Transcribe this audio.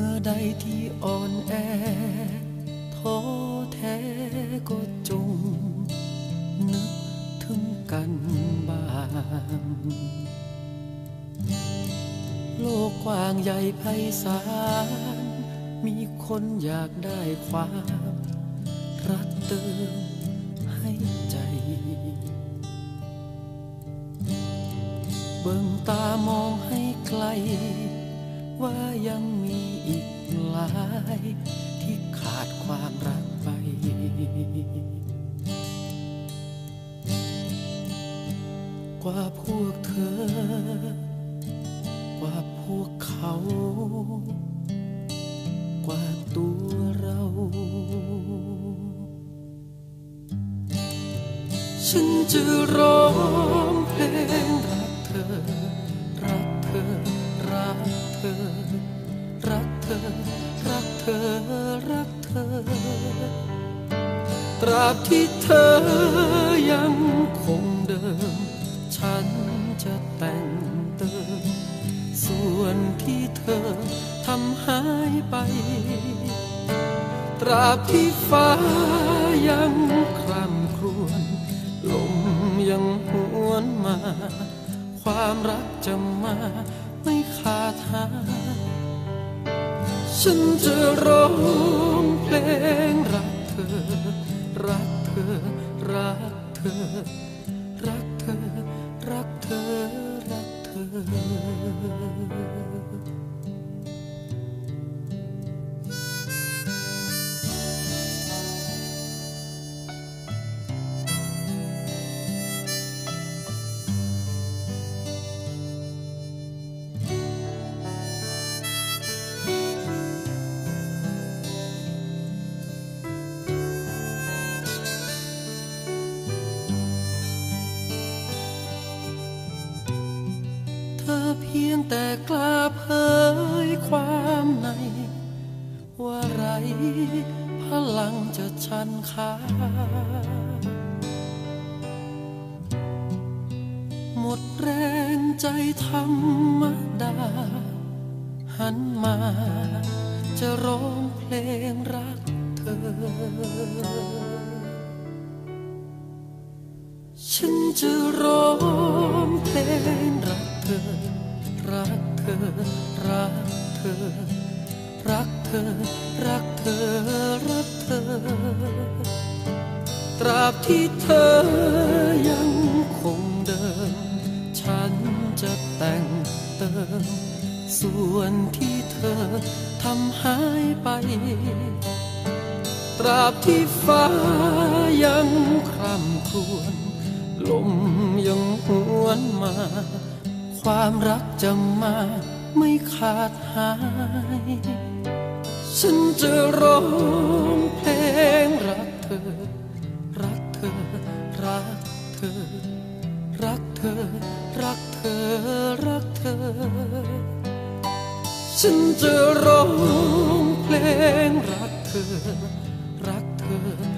อใดที่อ่อนแอท้อแท้ก็จง นึกถึงกันบ้าง โลกกว้างใหญ่ไพศาล มีคนอยากได้ความรักเติมให้ใจ เบิ่งตามองให้ไกล ว่ายังมี อีกหลายที่ขาดความรักไป กว่าพวกเธอ กว่าพวกเขา กว่าตัวเรา ฉันจะร้องเพลงรักเธอ รักเธอ รักเธอ อ รักเธอ รักเธอ ตราบที่เธอยังคงเดิม ฉันจะแต่งเติม ส่วนที่เธอทำหายไป ตราบที่ฟ้ายังคร่ำครวญลมยังหวนมา ความรักจะมาไม่ขาดหาย ฉันจะร้องเพลงรักเธอ รักเธอ รักเธอ รักเธอ รักเธอ รักเธอ เธอเพียงแต่กล้าเผยความใน ว่าไรพลังจะชันขาหมดแรงใจธรรมดา หันมาจะร้องเพลงรักเธอ ฉันจะร้องเพลงรัก เธอ รักเธอ รักเธอ รักเธอ รักเธอ รักเธอ ตราบที่เธอยังคงเดิม ฉันจะแต่งเติม ส่วนที่เธอทำหายไป ตราบที่ฟ้ายังคร่ำครวญลมยังหวนมา ความรักจะมาไม่ขาดหาย ฉันจะร้องเพลงรักเธอ รักเธอ รักเธอ รักเธอ รักเธอ รักเธอ ฉันจะร้องเพลงรักเธอ รักเธอ